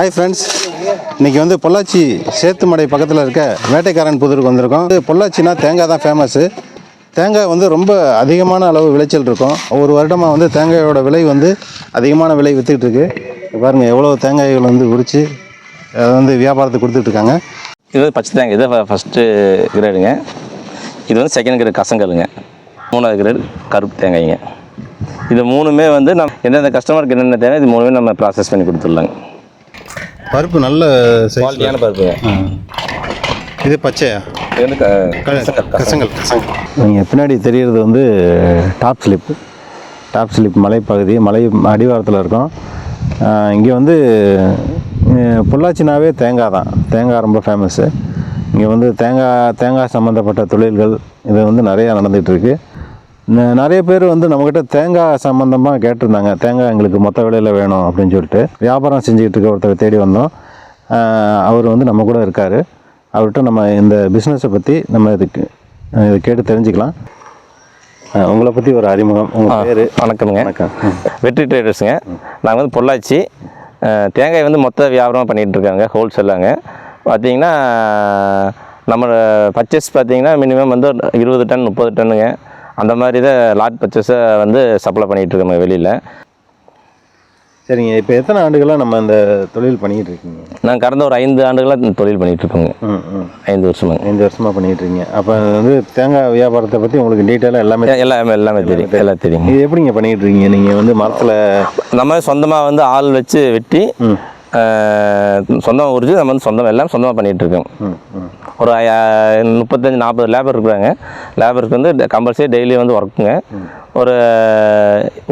Hi friends இன்றைக்கி வந்து பொள்ளாச்சி சேத்துமடை பக்கத்தில் இருக்க வேட்டைக்காரன் புதூருக்கு வந்திருக்கோம். இது பொள்ளாச்சினா தேங்காய் தான் ஃபேமஸ்ஸு தேங்காய் வந்து ரொம்ப அதிகமான அளவு விளைச்சல் இருக்கும். ஒரு வருடமாக வந்து தேங்காயோட விலை வந்து அதிகமான விலை விற்றுக்கிட்டு இருக்கு. பாருங்கள் பாருங்க எவ்வளோ தேங்காய்கள் வந்து உரித்து அதை வந்து வியாபாரத்துக்கு கொடுத்துட்ருக்காங்க இது வந்து பச்சை தேங்காய். இதை ஃபஸ்ட்டு கிரேடுங்க இது வந்து செகண்ட் கிரேட் கசங்கலுங்க மூணாவது கிரேடு கருப்பு தேங்காய்ங்க. இது மூணுமே வந்து நம்ம எந்தெந்த கஸ்டமருக்கு என்னென்ன தேவை இது மூணுமே நம்ம ப்ராசஸ் பண்ணி கொடுத்துடலாங்க. பருப்பு நல்ல குவாலிட்டியான பருப்புங்க இது பச்சையா? இது வந்து கசங்கல் நீங்கள் பின்னாடி தெரியறது வந்து டாப் ஸ்லிப் டாப் ஸ்லிப் மலைப்பகுதி மலை அடிவாரத்தில் இருக்கும். இங்கே வந்து பொள்ளாச்சினாவே தேங்காய் தான். தேங்காய் ரொம்ப ஃபேமஸ்ஸு இங்கே வந்து தேங்காய் தேங்காய் சம்மந்தப்பட்ட தொழில்கள் இது வந்து நிறையா நடந்துகிட்டு இருக்கு. ந- நிறைய பேர் வந்து நம்மக்கிட்ட தேங்காய் சம்மந்தமாக கேட்டிருந்தாங்க. தேங்காய் எங்களுக்கு மொத்த விலையில் வேணும் அப்படின்னு சொல்லிட்டு. வியாபாரம் செஞ்சுக்கிட்டு இருக்க ஒருத்தர் தேடி வந்தோம். அவர் வந்து நம்ம கூட இருக்கார். அவர்கிட்ட நம்ம இந்த பிஸ்னஸை பற்றி நம்ம இதுக்கு இதை கேட்டு தெரிஞ்சுக்கலாம். உங்களை பற்றி ஒரு அறிமுகம். உங்கள் பேர்? வணக்கம்ங்க. வணக்கம். வெற்றி ட்ரேடர்ஸுங்க நாங்கள் வந்து பொள்ளாச்சி. தேங்காய் வந்து மொத்த வியாபாரம் பண்ணிகிட்டு இருக்காங்க ஹோல்சேலாங்க பார்த்தீங்கன்னா நம்ம பர்ச்சேஸ் பார்த்தீங்கன்னா மினிமம் வந்து இருபது டன் முப்பது டன்னுங்க அந்த மாதிரி தான் லாட் பர்ச்சேஸை வந்து சப்ளை பண்ணிகிட்டு இருக்கோங்க வெளியில். சரிங்க. இப்போ எத்தனை ஆண்டுகளாக நம்ம இந்த தொழில் பண்ணிக்கிட்டு இருக்கீங்க? நான் கடந்த ஒரு ஐந்து ஆண்டுகளாக தொழில் பண்ணிகிட்டு இருக்கோங்க. ம் ஐந்து வருஷமாங்க. ஐந்து வருஷமாக பண்ணிக்கிட்டு இருக்கீங்க. அப்போ வந்து தேங்காய் வியாபாரத்தை பற்றி உங்களுக்கு டீட்டெயிலாக எல்லாமே எல்லாமே எல்லாமே தெரியும். எல்லாம் தெரியும் இது எப்படிங்க பண்ணிக்கிட்டு இருக்கீங்க? நீங்கள் வந்து மரத்தில் நம்ம சொந்தமாக வந்து ஆள் வச்சு வெட்டி சொந்தமாக உரிச்சு நம்ம வந்து சொந்தம் எல்லாம் சொந்தமாக பண்ணிகிட்டு இருக்கோம் ம் ம். ஒரு முப்பத்தஞ்சு நாற்பது லேபர் இருக்கிறாங்க. லேபருக்கு வந்து கம்பல்சரி டெய்லி வந்து ஒர்க்குங்க ஒரு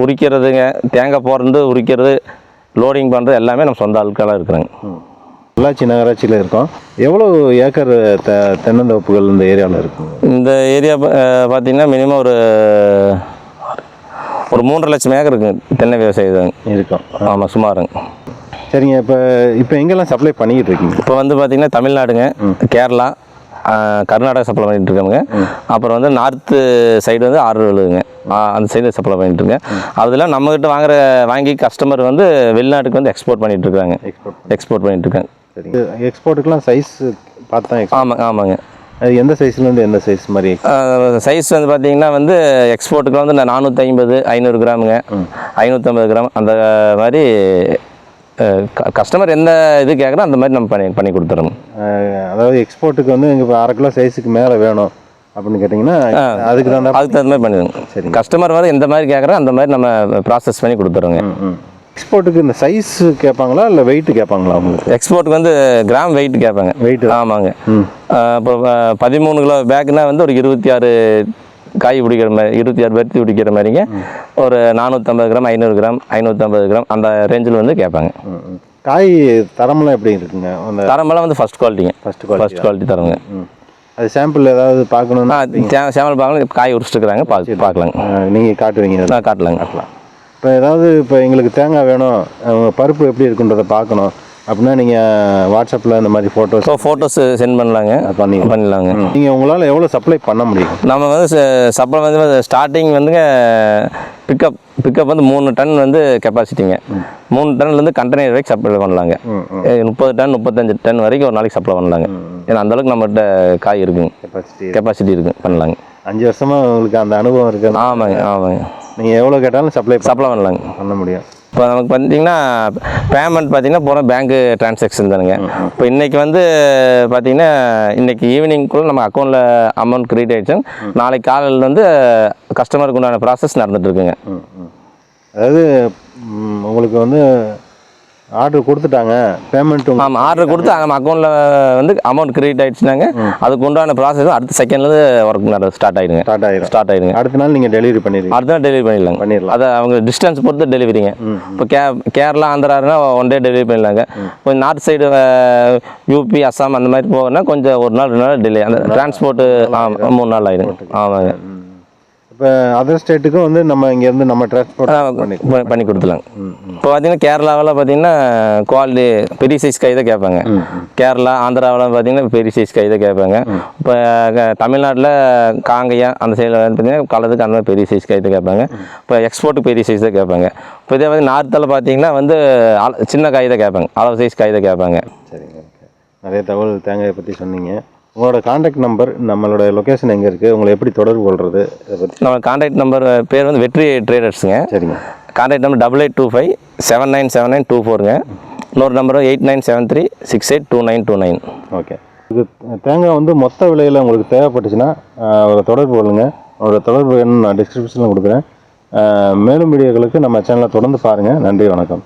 உரிக்கிறதுங்க தேங்காய் போடுறது உரிக்கிறது லோடிங் பண்ணுறது எல்லாமே நம்ம சொந்த ஆட்களாக இருக்கிறாங்க. பொள்ளாச்சி நகராட்சியில் இருக்கோம். எவ்வளோ ஏக்கர் தெ தென்னந்தோப்புகள் இந்த ஏரியாவில் இருக்குங்க? இந்த ஏரியா பார்த்தீங்கன்னா மினிமம் ஒரு ஒரு மூன்றரை லட்சம் ஏக்கர் இருக்குங்க. தென்னை விவசாயம் இருக்கோம். ஆமாம் சுமாருங்க. சரிங்க இப்போ இப்போ எங்கெல்லாம் சப்ளை பண்ணிக்கிட்டு இருக்கீங்க? இப்போ வந்து பார்த்தீங்கன்னா தமிழ்நாடுங்க கேரளா கர்நாடகா சப்ளை பண்ணிட்டு இருக்காங்க அப்புறம் வந்து நார்த்து சைடு வந்து எழுதுங்க அந்த சைடு சப்ளை பண்ணிட்டு இருக்கேன் அதில் நம்மகிட்ட வாங்குற வாங்கி கஸ்டமர் வந்து வெளிநாட்டுக்கு வந்து எக்ஸ்போர்ட் பண்ணிட்டு இருக்காங்க. எக்ஸ்போர்ட் எக்ஸ்போர்ட் பண்ணிட்டு இருக்காங்க. எக்ஸ்போர்ட்டுக்கெலாம் சைஸ் பார்த்து. ஆமாங்க ஆமாங்க. அது எந்த சைஸ்லேருந்து எந்த சைஸ் மாதிரி? சைஸ் வந்து பார்த்தீங்கன்னா வந்து எக்ஸ்போர்ட்டுக்கு வந்து நான் நானூற்றி ஐம்பது ஐநூறு கிராமுங்க. ஐநூற்றம்பது கிராம் அந்த மாதிரி கஸ்டமர் எந்த இது கேட்குறோ அந்த மாதிரி நம்ம பண்ணி பண்ணி கொடுத்துறோம் அதாவது எக்ஸ்போர்ட்டுக்கு வந்து எங்கள் அரை கிலோ சைஸுக்கு மேலே வேணும் அப்படின்னு கேட்டிங்கன்னா அதுக்கு தான் அதுக்கு தகுந்த மாதிரி பண்ணிடுவோம். சரிங்க. கஸ்டமர் வந்து எந்த மாதிரி கேட்குறோ அந்த மாதிரி நம்ம ப்ராசஸ் பண்ணி கொடுத்துறோங்க. எக்ஸ்போர்ட்டுக்கு இந்த சைஸ் கேட்பாங்களா இல்லை வெயிட் கேட்பாங்களா உங்களுக்கு? எக்ஸ்போர்ட்டுக்கு வந்து கிராம் வெயிட் கேட்பாங்க. Weight. ஆமாங்க. இப்போ பதிமூணு கிலோ பேக்குனா வந்து ஒரு இருபத்தி ஆறு காய் பிடிக்கிற மாதிரி இருபத்தி ஆறு பருத்தி பிடிக்கிற மாதிரிங்க. ஒரு நானூற்றம்பது கிராம் ஐநூறு கிராம் ஐநூற்றம்பது கிராம் அந்த ரேஞ்சில் வந்து கேட்பாங்க. காய் தரமெல்லாம் எப்படி இருக்குங்க? அந்த தரமெல்லாம் வந்து ஃபஸ்ட் குவாலிட்டிங்க ஃபர்ஸ்ட் குவாலிட்டி ஃபஸ்ட் குவாலிட்டி தரங்க அது சாம்பிள் ஏதாவது பார்க்கணுன்னா ஆ சேமல் பார்க்கலாம் காய் உரிச்சிட்டுருக்காங்க பார்த்து பார்க்கலாங்க. நீங்கள் காட்டுவீங்க. நான் காட்டலாங்க. இப்போ ஏதாவது இப்போ எங்களுக்கு தேங்காய் வேணும். பருப்பு எப்படி இருக்குன்றதை பார்க்கணும். அப்படின்னா நீங்கள் வாட்ஸ்அப்பில் இந்த மாதிரி ஃபோட்டோஸ் ஸோ ஃபோட்டோஸ் சென்ட் பண்ணலாங்க. பண்ணி பண்ணிடலாங்க. நீங்கள் உங்களால் எவ்வளோ சப்ளை பண்ண முடியும்? நம்ம வந்து சப்ளை வந்து ஸ்டார்டிங் வந்துங்க பிக்கப் பிக்கப் வந்து மூணு டன் வந்து கெப்பாசிட்டிங்க மூணு டன்லேருந்து கண்டெய்னர் வரைக்கும் சப்ளை பண்ணலாங்க. முப்பது டன் முப்பத்தஞ்சு டன் வரைக்கும் ஒரு நாளைக்கு சப்ளை பண்ணலாங்க. ஏன்னா அந்த அளவுக்கு நம்மகிட்ட காய் இருக்குங்க. கெப்பாசிட்டி கெப்பாசிட்டி இருக்கு பண்ணலாங்க. அஞ்சு வருஷமாக உங்களுக்கு அந்த அனுபவம் இருக்குது ஆமாங்க ஆமாங்க. நீங்கள் எவ்வளோ கேட்டாலும் சப்ளை சப்ளை பண்ணலாங்க. பண்ண முடியும். இப்போ நமக்கு பார்த்தீங்கன்னா பேமெண்ட் பார்த்தீங்கன்னா போகிற பேங்க்கு டிரான்சாக்ஷன் தானுங்க. இப்போ இன்றைக்கி வந்து பார்த்தீங்கன்னா இன்றைக்கி ஈவினிங்குள்ளே நம்ம அக்கௌண்ட்டில் அமௌண்ட் கிரெடிட் ஆகிடுச்சு நாளைக்கு காலையில் வந்து கஸ்டமருக்கு உண்டான ப்ராசஸ் ம் அதாவது உங்களுக்கு வந்து ஆர்டர் கொடுத்துட்டாங்க. பேமெண்ட் ஆமாம் ஆர்டர் கொடுத்து நம்ம அக்கௌண்ட்டில் வந்து அமௌண்ட் கிரெடிட் ஆகிடுச்சுனாங்க அதுக்கு உண்டான ப்ராசஸ் அடுத்த செகண்ட்லேருந்து ஒர்க் ஸ்டார்ட் ஆகிடுங்க ஸ்டார்ட் ஆயிரும். ஸ்டார்ட் ஆகிடுங்க அடுத்த நாள் நீங்கள் டெலிவரி பண்ணிடுவீங்க. அடுத்த நாள் டெலிவரி பண்ணிடலாங்க. பண்ணிடலாம். அதை அவங்க டிஸ்டன்ஸ் பொறுத்து டெலிவரிங்க இப்போ கே கேரளா ஆந்திரானா ஒன் டே டெலிவரி பண்ணிடலாங்க. கொஞ்சம் நார்த் சைடு யூபி அஸ்ஸாம் அந்த மாதிரி போகணும்னா கொஞ்சம் ஒரு நாள் ரெண்டு நாள் டிலே அந்த டிரான்ஸ்போர்ட்டு மூணு நாள் ஆயிடுங்க ஆமாங்க. இப்போ அதர் ஸ்டேட்டுக்கும் வந்து நம்ம இங்கேருந்து நம்ம டிரான்ஸ்போர்ட் பண்ணி பண்ணி கொடுத்துலாங்க இப்போ பார்த்தீங்கன்னா கேரளாவில் பார்த்தீங்கன்னா குவாலிட்டி பெரிய சைஸ் கை தான் கேட்பாங்க கேரளா ஆந்திராவில் பார்த்தீங்கன்னா பெரிய சைஸ் கை தான் கேட்பாங்க இப்போ தமிழ்நாட்டில் காங்கயம் அந்த சைடில் பார்த்தீங்கன்னா கலருக்கு அந்த மாதிரி பெரிய சைஸ் கை தான் கேட்பாங்க இப்போ எக்ஸ்போர்ட்டுக்கு பெரிய சைஸ் தான் கேட்பாங்க. இப்போ இதே மாதிரி நார்த்தில் பார்த்தீங்கன்னா வந்து சின்ன காய் தான் கேட்பாங்க. அளவு சைஸ் காய் தான் கேட்பாங்க. சரிங்க நிறைய தகவல் தேங்காயை பற்றி சொன்னீங்க. உங்களோட காண்டாக்ட் நம்பர் நம்மளோட லொக்கேஷன் எங்கே இருக்குது உங்களை எப்படி தொடர்பு கொள்வது இதை பற்றி நம்ம கான்டாக்ட் நம்பர் பேர் வந்து வெற்றி ட்ரேடர்ஸுங்க சரிங்க. Contact number double eight two five seven nine seven nine two ஃபோருங்க இன்னொரு number eight nine seven three six eight two nine two nine okay இது தேங்காய் வந்து மொத்த விலையில் உங்களுக்கு தேவைப்பட்டுச்சுன்னா அவரை தொடர்பு கொள்ளுங்கள் அவரோட தொடர்பு எண் நான் டிஸ்கிரிப்ஷனில் கொடுக்குறேன். மேலும் வீடியோக்களுக்கு நம்ம சேனலை தொடர்ந்து பாருங்கள் நன்றி வணக்கம்.